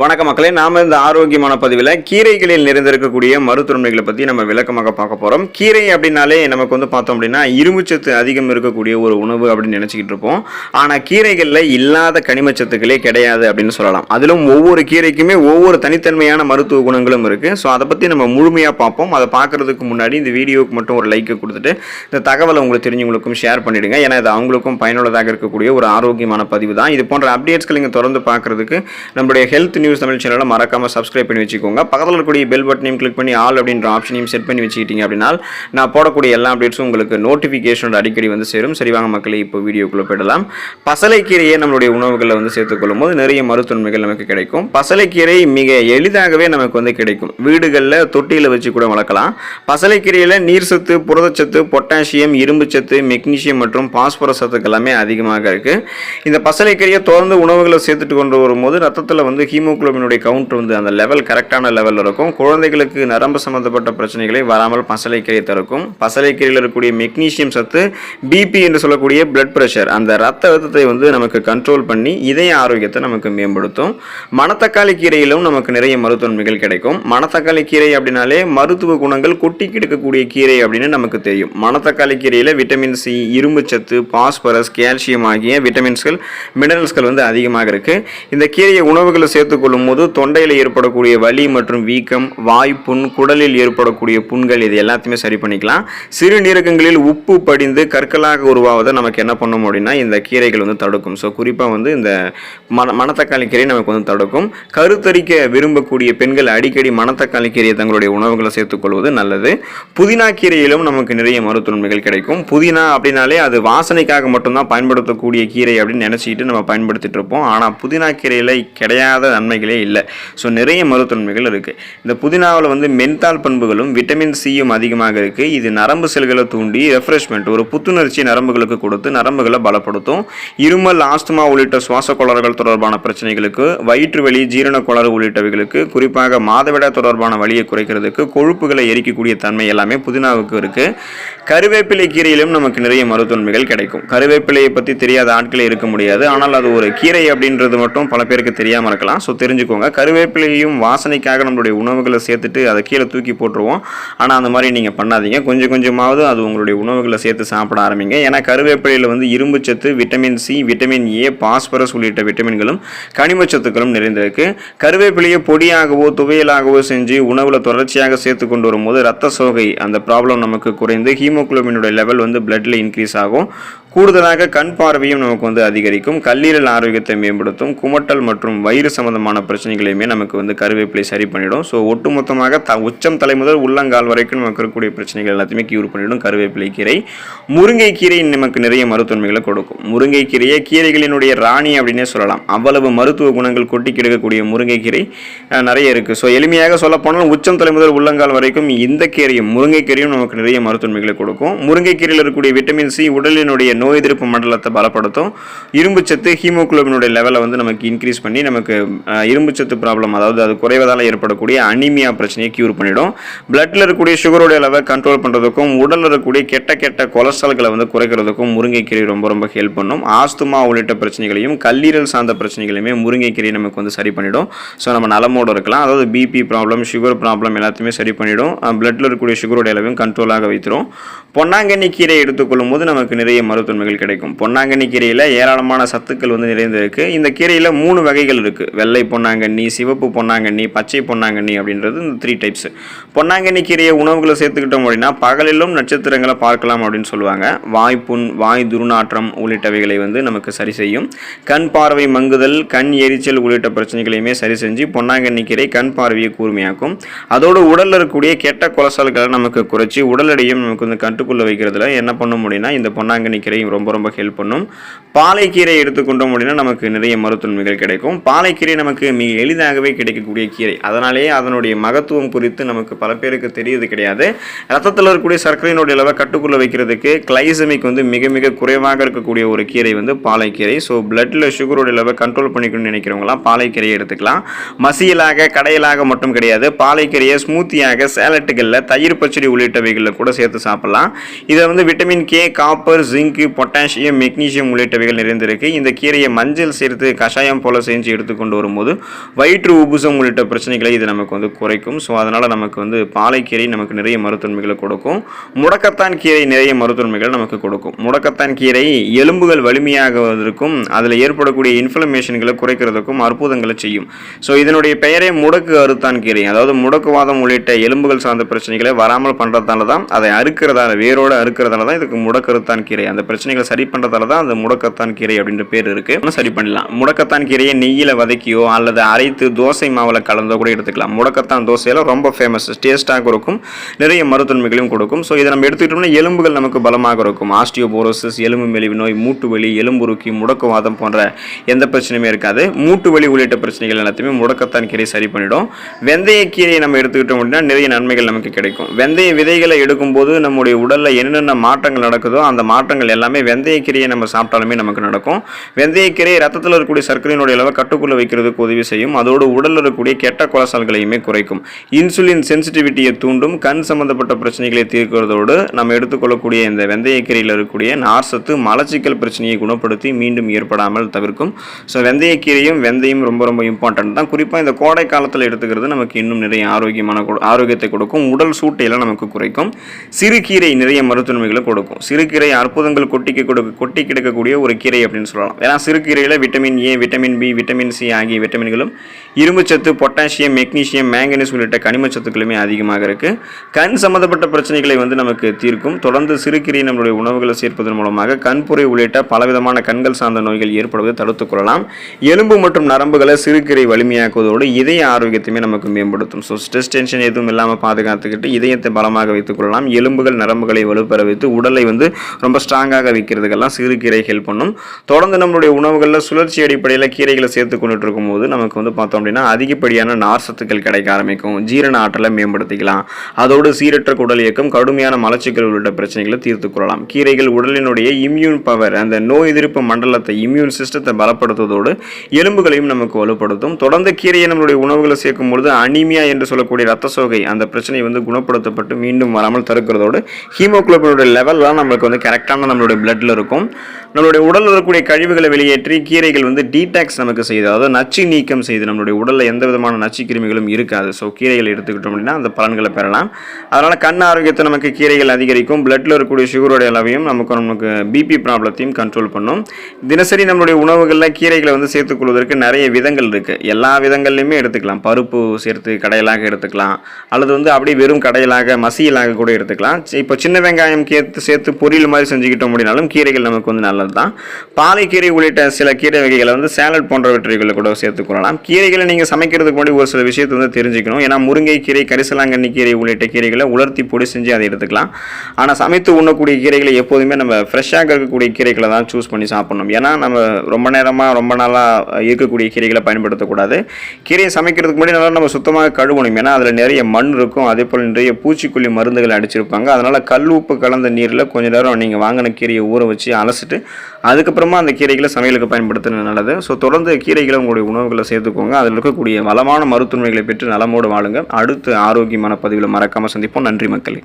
வணக்க மக்களே நாம இந்த ஆரோக்கியமான பதிவில் கீரைகளில் நிறைந்திருக்கக்கூடிய மருத்துவமைகளை பற்றி நம்ம விளக்கமாக பார்க்க போகிறோம் கீரை அப்படின்னாலே நமக்கு வந்து பார்த்தோம் அப்படின்னா இரும்புச்சத்து அதிகம் இருக்கக்கூடிய ஒரு உணவு அப்படின்னு நினச்சிக்கிட்டு இருப்போம். ஆனால் கீரைகளில் இல்லாத கனிமச்சத்துக்களே கிடையாது அப்படின்னு சொல்லலாம். அதிலும் ஒவ்வொரு கீரைக்குமே ஒவ்வொரு தனித்தன்மையான மருத்துவ குணங்களும் இருக்குது ஸோ அதை பற்றி நம்ம முழுமையாக பார்ப்போம். அதை பார்க்குறதுக்கு முன்னாடி இந்த வீடியோவுக்கு மட்டும் ஒரு லைக்கை கொடுத்துட்டு இந்த தகவலை உங்களுக்கு தெரிஞ்சவங்களுக்கும் ஷேர் பண்ணிவிடுங்க ஏன்னா இது அவங்களுக்கும் பயனுள்ளதாக இருக்கக்கூடிய ஒரு ஆரோக்கியமான பதிவு தான். இது போன்ற அப்டேட்ஸ்கள் நீங்கள் தொடர்ந்து பார்க்குறதுக்கு நம்மளுடைய ஹெல்த் நியூஸ் நியூஸ் தமிழ் சேனலை மறக்காமல் சப்ஸ்கிரைப் பண்ணி வச்சுக்கோங்க. பக்கத்தில் இருக்கக்கூடிய பெல் பட்டனையும் கிளிக் பண்ணி ஆல் அப்படின்ற ஆப்ஷனையும் செட் பண்ணி வச்சுக்கிட்டீங்க அப்படின்னா நான் போடக்கூடிய எல்லா அப்டேட்ஸும் உங்களுக்கு நோட்டிஃபிகேஷனோட அடிக்கடி வந்து சேரும். சரி வாங்க மக்களே இப்போ வீடியோக்குள்ளே போயிடலாம். பசலைக்கீரையை நம்மளுடைய உணவுகளில் வந்து சேர்த்துக்கொள்ளும் போது நிறைய மருத்துவன்மைகள் நமக்கு கிடைக்கும். பசலைக்கீரை மிக எளிதாகவே நமக்கு வந்து கிடைக்கும். வீடுகளில் தொட்டியில் வச்சு கூட வளர்க்கலாம். பசலைக்கீரையில் நீர் சத்து புரதச்சத்து பொட்டாசியம் இரும்புச்சத்து மெக்னீசியம் மற்றும் பாஸ்பரஸ் சத்துக்கள் எல்லாமே அதிகமாக இருக்குது இந்த பசலைக்கீரையை தொடர்ந்து உணவுகளை சேர்த்துட்டு கொண்டு வரும்போது ரத்தத்தில் வந்து ஹீமோ ஹீமோக்ளோபினுடைய கவுண்ட் வந்து அந்த லெவல் கரெக்டான லெவலில் இருக்கும். குழந்தைகளுக்கு நரம்பு சம்பந்தப்பட்ட பிரச்சனைகளை வராமல் பசலைக்கீரை தடுக்கும். பசலைக்கீரையில் இருக்கக்கூடிய மெக்னீசியம் சத்து பிபி என்று சொல்லக்கூடிய பிளட் ப்ரெஷர் அந்த ரத்த அழுத்தத்தை வந்து நமக்கு கண்ட்ரோல் பண்ணி இதய ஆரோக்கியத்தை நமக்கு மேம்படுத்தும். மணத்தக்காளி கீரையிலும் நமக்கு நிறைய மருத்துவன்மைகள் கிடைக்கும். மணத்தக்காளி கீரை அப்படின்னாலே மருத்துவ குணங்கள் கொட்டி கிடக்கக்கூடிய கீரை அப்படின்னு நமக்கு தெரியும். மணத்தக்காளி கீரையில் விட்டமின் சி இரும்புச்சத்து பாஸ்பரஸ் கால்சியம் ஆகிய விட்டமின்ஸ்கள் மினரல்ஸ்கள் வந்து அதிகமாக இருக்கு. இந்த கீரையை உணவுகளை சேர்த்து எடுத்துக்கொள்ளும் போது தொண்டையில் ஏற்படக்கூடிய வலி மற்றும் வீக்கம் வாய் புண் குடலில் ஏற்படக்கூடிய புண்கள் இது எல்லாத்தையுமே சரி பண்ணிக்கலாம். சிறுநீரகங்களில் உப்பு படிந்து கற்களாக உருவாவதை நமக்கு என்ன பண்ணும் அப்படின்னா இந்த கீரைகள் வந்து தடுக்கும். ஸோ குறிப்பாக வந்து இந்த மன மணத்தக்காளி கீரை நமக்கு வந்து தடுக்கும். கருத்தரிக்க விரும்பக்கூடிய பெண்கள் அடிக்கடி மணத்தக்காளி கீரையை தங்களுடைய உணவுகளை சேர்த்துக்கொள்வது நல்லது. புதினா கீரையிலும் நமக்கு நிறைய மருத்துவன்மைகள் கிடைக்கும். புதினா அப்படின்னாலே அது வாசனைக்காக மட்டும்தான் பயன்படுத்தக்கூடிய கீரை அப்படின்னு நினச்சிக்கிட்டு நம்ம பயன்படுத்திட்டு இருப்போம். ஆனால் புதினா கீரையில் கிடையாத தன்மைகளே இல்லை. ஸோ நிறைய மருத்துவன்மைகள் இருக்குது இந்த புதினாவில் வந்து மென்தால் பண்புகளும் விட்டமின் சியும் அதிகமாக இருக்குது இது நரம்பு செல்களை தூண்டி ரெஃப்ரெஷ்மெண்ட் ஒரு புத்துணர்ச்சி நரம்புகளுக்கு கொடுத்து நரம்புகளை பலப்படுத்தும். இருமல் ஆஸ்துமா உள்ளிட்ட சுவாச கோளாறுகள் தொடர்பான பிரச்சனைகளுக்கு வயிற்று வலி ஜீரண கோளாறு உள்ளிட்டவைகளுக்கு குறிப்பாக மாதவிட தொடர்பான வழியை குறைக்கிறதுக்கு கொழுப்புகளை எரிக்கக்கூடிய தன்மை எல்லாமே புதினாவுக்கு இருக்குது கருவேப்பிலை கீரையிலும் நமக்கு நிறைய மருத்துவன்மைகள் கிடைக்கும். கருவேப்பிலையை பற்றி தெரியாத ஆட்களே இருக்க முடியாது. ஆனால் அது ஒரு கீரை அப்படின்றது மட்டும் பல பேருக்கு தெரியாமல் இருக்கலாம். ஸோ தெரிஞ்சுக்கோங்க. கருவேப்பிலையும் வாசனைக்காக நம்மளுடைய உணவுகளை சேர்த்துட்டு அதை கீழே தூக்கி போட்டுருவோம். ஆனால் அந்த மாதிரி நீங்கள் பண்ணாதீங்க. கொஞ்சம் கொஞ்சமாவது அது உங்களுடைய உணவுகளை சேர்த்து சாப்பிட ஆரம்பிங்க. ஏன்னா கருவேப்பிலையில் வந்து இரும்புச்சத்து vitamin C vitamin A phosphorus உள்ளிட்ட விட்டமின்களும் கனிமச்சத்துக்களும் நிறைந்திருக்கு கருவேப்பிலையை பொடியாகவோ துவையலாகவோ செஞ்சு உணவில் தொடர்ச்சியாக சேர்த்து கொண்டு வரும்போது ரத்த சோகை அந்த ப்ராப்ளம் நமக்கு குறைந்து ஹீமோக்ளோபினுடைய லெவல் வந்து பிளட்டில் இன்க்ரீஸ் ஆகும். கூடுதலாக கண் பார்வையும் நமக்கு வந்து அதிகரிக்கும். கல்லீரல் ஆரோக்கியத்தை மேம்படுத்தும். குமட்டல் மற்றும் வயிறு சம்பந்தமான பிரச்சனைகளையுமே நமக்கு வந்து கருவேப்பிலை சரி பண்ணிடும். ஸோ ஒட்டுமொத்தமாக த உச்சம் தலை முதல் உள்ளங்கால் வரைக்கும் நமக்கு இருக்கக்கூடிய பிரச்சனைகள் எல்லாத்தையுமே கியூர் பண்ணிடும் கருவேப்பிலை கீரை. முருங்கை கீரை நமக்கு நிறைய மருத்துவன்மைகளை கொடுக்கும். முருங்கை கீரையை கீரைகளினுடைய ராணி அப்படின்னே சொல்லலாம். அவ்வளவு மருத்துவ குணங்கள் கொட்டி கிடக்கக்கூடிய முருங்கை கீரை நிறைய இருக்குது ஸோ எளிமையாக சொல்லப்போனால் உச்சம் தலை முதல் உள்ளங்கால் வரைக்கும் இந்த கீரையும் முருங்கை கீரையும் நமக்கு நிறைய மருத்துவன்மைகளை கொடுக்கும். முருங்கை கீரையில் இருக்கக்கூடிய விட்டமின் சி உடலினுடைய நோய் எதிர்ப்பு மண்டலத்தை பலப்படுத்தும். இரும்புச்சத்து ஹீமோகுளோபினுடைய லெவலை வந்து நமக்கு இன்க்ரீஸ் பண்ணி நமக்கு இரும்புச்சத்து ப்ராப்ளம் அதாவது அது குறைவதால் ஏற்படக்கூடிய அனிமியா பிரச்சனையை க்யூர் பண்ணிடும். பிளட்டில் இருக்கக்கூடிய சுகருடைய லெவல் கண்ட்ரோல் பண்ணுறதுக்கும் உடலில் இருக்கக்கூடிய கெட்ட கெட்ட கொலஸ்ட்ரால்களை வந்து குறைக்கிறதுக்கும் முருங்கைக்கீரை ரொம்ப ரொம்ப ஹெல்ப் பண்ணும். ஆஸ்துமா உள்ளிட்ட பிரச்சனைகளையும் கல்லீரல் சார்ந்த பிரச்சனைகளையுமே முருங்கைக்கீரை நமக்கு வந்து சரி பண்ணிடும். ஸோ நம்ம நலமோடு இருக்கலாம். அதாவது பிபி ப்ராப்ளம் சுகர் ப்ராப்ளம் எல்லாத்தையுமே சரி பண்ணிடும். பிளட்டில் இருக்கக்கூடிய சுகருடைய அளவையும் கண்ட்ரோலாக வைத்திரும். பொன்னாங்கண்ணி கீரை எடுத்துக்கொள்ளும் போது நமக்கு நிறைய மருத்துவமைகள் கிடைக்கும். பொன்னாங்கண்ணி கீரையில் ஏராளமான சத்துக்கள் வந்து நிறைந்திருக்கு. இந்த கீரையில் மூணு வகைகள் இருக்குது வெள்ளை பொன்னாங்கண்ணி சிவப்பு பொன்னாங்கண்ணி பச்சை பொன்னாங்கண்ணி அப்படின்றது இந்த த்ரீ டைப்ஸ் பொன்னாங்கண்ணி கீரையை உணவுகளை சேர்த்துக்கிட்டோம் அப்படின்னா பகலிலும் நட்சத்திரங்களை பார்க்கலாம் அப்படின்னு சொல்லுவாங்க. வாய் புண் வாய் துர்நாற்றம் உள்ளிட்டவைகளை வந்து நமக்கு சரி செய்யும். கண் பார்வை மங்குதல் கண் எரிச்சல் உள்ளிட்ட பிரச்சனைகளையுமே சரி செஞ்சு பொன்னாங்கண்ணி கீரை கண் பார்வையை கூர்மையாக்கும். அதோடு உடலில் இருக்கக்கூடிய கெட்ட கொலஸ்ட்ரால்களை நமக்கு குறைச்சி உடல் எடையும் நமக்கு வந்து கட்டுக்குள்ளே வைக்கிறதுல என்ன பண்ண முடியும்னா இந்த பொன்னாங்கண்ணி கீரை கீரையும் ரொம்ப ரொம்ப ஹெல்ப் பண்ணும். பாலைக்கீரை எடுத்துக்கொண்டோம் அப்படின்னா நமக்கு நிறைய மருத்துவன்மைகள் கிடைக்கும். பாலைக்கீரை நமக்கு மிக எளிதாகவே கிடைக்கக்கூடிய கீரை. அதனாலேயே அதனுடைய மகத்துவம் குறித்து நமக்கு பல பேருக்கு தெரியுது கிடையாது. ரத்தத்தில் இருக்கக்கூடிய சர்க்கரையினுடைய அளவை கட்டுக்குள்ள வைக்கிறதுக்கு கிளைசமிக் வந்து மிக மிக குறைவாக இருக்கக்கூடிய ஒரு கீரை வந்து பாலைக்கீரை. ஸோ பிளட்டில் சுகருடைய அளவை கண்ட்ரோல் பண்ணிக்கணும்னு நினைக்கிறவங்களாம் பாலைக்கீரையை எடுத்துக்கலாம். மசியலாக கடையலாக மட்டும் கிடையாது. பாலைக்கீரையை ஸ்மூத்தியாக சேலட்டுகளில் தயிர் பச்சடி உள்ளிட்டவைகளில் கூட சேர்த்து சாப்பிடலாம். இதை வந்து vitamin K copper zinc potassium magnesium உள்ளிட்டவைகள் நிறைந்திருக்கு. இந்த கீரையை மஞ்சள் சேர்த்து கஷாயம் போல செஞ்சு எடுத்துக்கொண்டு வரும்போது வயிற்று உபுசம் உள்ளிட்ட பிரச்சனைகளை இது நமக்கு வந்து குறைக்கும். ஸோ அதனால் நமக்கு வந்து பாலைக்கீரை நமக்கு நிறைய மருத்துவமைகளை கொடுக்கும். முடக்கத்தான் கீரை நிறைய மருத்துவமைகளை நமக்கு கொடுக்கும். முடக்கத்தான் கீரை எலும்புகள் வலிமையாகுவதற்கும் அதில் ஏற்படக்கூடிய இன்ஃப்ளமேஷன்களை குறைக்கிறதுக்கும் அற்புதங்களை செய்யும். ஸோ இதனுடைய பெயரே முடக்கு அறுத்தான் கீரை. அதாவது முடக்குவாதம் உள்ளிட்ட எலும்புகள் சார்ந்த பிரச்சனைகளை வராமல் பண்ணுறதால தான் அதை அறுக்கிறதால வேரோடு அறுக்கிறதால தான் இதுக்கு முடக்கருத்தான் கீரை. அந்த பிரச்சனை பிரச்சனைகளை சரி பண்ணுறதால தான் அந்த முடக்கத்தான் கீரை அப்படின்ற பேர் இருக்கு. சரி பண்ணலாம். முடக்கத்தான் கீரையை நெய்யில் வதக்கியோ அல்லது அரைத்து தோசை மாவில் கலந்தோ கூட எடுத்துக்கலாம். முடக்கத்தான் தோசையில் ரொம்ப ஃபேமஸ் டேஸ்ட்டாக இருக்கும் நிறைய மருத்துவமைகளையும் கொடுக்கும். ஸோ இதை நம்ம எடுத்துக்கிட்டோம்னா எலும்புகள் நமக்கு பலமாக இருக்கும். ஆஸ்டியோபோரோசிஸ் எலும்பு மெலிவு நோய் மூட்டு வலி எலும்புருக்கி முடக்குவாதம் போன்ற எந்த பிரச்சனையுமே இருக்காது. மூட்டு வலி உள்ளிட்ட பிரச்சனைகள் எல்லாத்தையுமே முடக்கத்தான் கீரை சரி பண்ணிடும். வெந்தய கீரையை நம்ம எடுத்துக்கிட்டோம் அப்படின்னா நிறைய நன்மைகள் நமக்கு கிடைக்கும். வெந்தய விதைகளை எடுக்கும்போது நம்முடைய உடலில் என்னென்ன மாற்றங்கள் நடக்குதோ அந்த மாற்றங்கள் எல்லாமே வெந்தயக்கீரையை நம்ம சாப்பிட்டாலுமே நமக்கு நடக்கும். வெந்தயக்கீரை ரத்தத்தில் இருக்கக்கூடிய சர்க்கரையினுடைய அளவை கட்டுக்குள்ளே வைக்கிறதுக்கு உதவி செய்யும். அதோடு உடலில் இருக்கக்கூடிய கெட்ட கொலசால்களையுமே குறைக்கும். இன்சுலின் சென்சிட்டிவிட்டியை தூண்டும் கண் சம்பந்தப்பட்ட பிரச்சனைகளை தீர்க்கிறதோடு நம்ம எடுத்துக்கொள்ளக்கூடிய இந்த வெந்தயக்கீரையில் இருக்கக்கூடிய நார்சத்து மலச்சிக்கல் பிரச்சனையை குணப்படுத்தி மீண்டும் ஏற்படாமல் தவிர்க்கும். ஸோ வெந்தயக்கீரையும் வெந்தயம் ரொம்ப ரொம்ப இம்பார்ட்டன்ட் தான். குறிப்பாக இந்த கோடை காலத்தில் எடுத்துக்கிறது நமக்கு இன்னும் நிறைய ஆரோக்கியமான ஆரோக்கியத்தை கொடுக்கும். உடல் சூட்டையெல்லாம் நமக்கு குறைக்கும். சிறுகீரை நிறைய மருத்துவமைகளை கொடுக்கும். சிறுகீரை அற்புதங்கள் கொட்டிக்க கொடுக்க கொட்டி கிடக்கக்கூடிய ஒரு கீரை அப்படின்னு சொல்லலாம். ஏன்னா சிறுகீரையில் vitamin A vitamin B vitamin C ஆகிய விட்டமின்களும் இரும்புச்சத்து பொட்டாசியம் மெக்னீசியம் மேங்கனீஸ் உள்ளிட்ட கனிமச்சத்துக்களுமே அதிகமாக இருக்குது கண் சம்மந்தப்பட்ட பிரச்சனைகளை வந்து நமக்கு தீர்க்கும். தொடர்ந்து சிறுகீரை நம்மளுடைய உணவுகளை சேர்ப்பதன் மூலமாக கண்புரை உள்ளிட்ட பலவிதமான கண்கள் சார்ந்த நோய்கள் ஏற்படுவதை தடுத்துக் கொள்ளலாம். எலும்பு மற்றும் நரம்புகளை சிறுகீரை வலிமையாக்குவதோடு இதய ஆரோக்கியத்தையுமே நமக்கு மேம்படுத்தும். ஸோ ஸ்ட்ரெஸ் டென்ஷன் எதுவும் இல்லாமல் பாதுகாத்துக்கிட்டு இதயத்தை பலமாக வைத்துக் கொள்ளலாம். எலும்புகள் நரம்புகளை வலுப்பெற வைத்து உடலை வந்து ரொம்ப ஸ்ட்ராங்காக வைக்கிறதுக்கெல்லாம் சிறுகீரை ஹெல்ப் பண்ணும். தொடர்ந்து நம்மளுடைய உணவுகளில் சுழற்சி அடிப்படையில் கீரைகளை சேர்த்து கொண்டுட்டு இருக்கும்போது நமக்கு வந்து பார்த்தோம் அப்படின்னா அதிகப்படியான நார்சத்துக்கள் கிடைக்க ஆரம்பிக்கும். ஜீரண ஆற்றலை மேம்படுத்திக்கலாம். அதோடு சீரற்ற குடல் இயக்கம் கடுமையான மலச்சிக்கல் உள்ளிட்ட பிரச்சனைகளை தீர்த்துக் கொள்ளலாம். கீரைகள் உடலினுடைய இம்யூன் பவர் அந்த நோய் எதிர்ப்பு மண்டலத்தை இம்யூன் சிஸ்டத்தை பலப்படுத்துவதோடு எலும்புகளையும் நமக்கு வலுப்படுத்தும். தொடர்ந்து கீரையை நம்மளுடைய உணவுகளை சேர்க்கும் பொழுது அனிமியா என்று சொல்லக்கூடிய ரத்த சோகை அந்த பிரச்சனை வந்து குணப்படுத்தப்பட்டு மீண்டும் வராமல் தடுக்கிறதோடு ஹீமோக்ளோபினுடைய லெவல்லாம் நம்மளுக்கு வந்து கரெக்டான நம்மளுடைய பிளட்ல இருக்கும். நம்மளுடைய உடலில் இருக்கக்கூடிய கழிவுகளை வெளியேற்றி கீரைகள் வந்து டீடாக்ஸ் நமக்கு செய்யுது. அதாவது நச்சு நீக்கம் செய்து நம்மளுடைய உடலில் எந்த விதமான நச்சு கிருமிகளும் இருக்காது. ஸோ கீரைகள் எடுத்துக்கிட்டோம் அப்படின்னா அந்த பலன்களை பெறலாம். அதனால் கண் ஆரோக்கியத்தை நமக்கு கீரைகள் அதிகரிக்கும். பிளட்டில் இருக்கக்கூடிய சுகருடைய அளவையும் நமக்கு நமக்கு பிபி ப்ராப்ளத்தையும் கண்ட்ரோல் பண்ணும். தினசரி நம்மளுடைய உணவுகளில் கீரைகளை வந்து சேர்த்துக்கொள்வதற்கு நிறைய விதங்கள் இருக்குது எல்லா விதங்கள்லையுமே எடுத்துக்கலாம். பருப்பு சேர்த்து கடையலாக எடுத்துக்கலாம். அல்லது வந்து அப்படியே வெறும் கடையலாக மசியலாக கூட எடுத்துக்கலாம். இப்போ சின்ன வெங்காயம் சேர்த்து சேர்த்து பொரியல் மாதிரி செஞ்சுக்கிட்டோம் அப்படின்னாலும் கீரைகள் நமக்கு வந்து நல்லது தான். பாலைக்கீரை உள்ளிட்ட சில கீரை வகைகளை வந்து சேலட் போன்றவற்றைகளை கூட சேர்த்துக்கொள்ளலாம் கீரைகளை நீங்கள் சமைக்கிறதுக்கு முன்னாடி ஒரு சில விஷயத்தை வந்து தெரிஞ்சுக்கணும். ஏன்னா முருங்கை கீரை கரிசலாங்கண்ணி கீரை உள்ளிட்ட கீரைகளை உலர்த்தி பொடி செஞ்சு அதை எடுத்துக்கலாம். ஆனால் சமைத்து உண்ணக்கூடிய கீரைகளை எப்போதுமே நம்ம ஃப்ரெஷ்ஷாக இருக்கக்கூடிய கீரைகளை தான் சூஸ் பண்ணி சாப்பிடணும். ஏன்னா நம்ம ரொம்ப நேரமாக ரொம்ப நாளாக இருக்கக்கூடிய கீரைகளை பயன்படுத்தக்கூடாது. கீரையை சமைக்கிறதுக்கு முன்னாடி நல்லா நம்ம சுத்தமாக கழுவணும். ஏன்னா அதில் நிறைய மண் இருக்கும். அதே போல் நிறைய பூச்சிக்கொல்லி மருந்துகள் அடிச்சிருப்பாங்க. அதனால் கல் உப்பு கலந்த நீரில் கொஞ்ச நேரம் நீங்கள் வாங்கின கீரையை ஊற வச்சு அலசிட்டு அதுக்கப்புறமா அந்த கீரைகளை சமையலுக்கு பயன்படுத்துறது நல்லது ஸோ தொடர்ந்து கீரைகளை உங்களுடைய உணவுகளை சேர்த்துக்கோங்க. அதில் இருக்கக்கூடிய வளமான மருத்துவமைகளை பெற்று நலமோடு வாழுங்க. அடுத்து ஆரோக்கியமான பதிவில் மறக்காமல் சந்திப்போம். நன்றி மக்களே.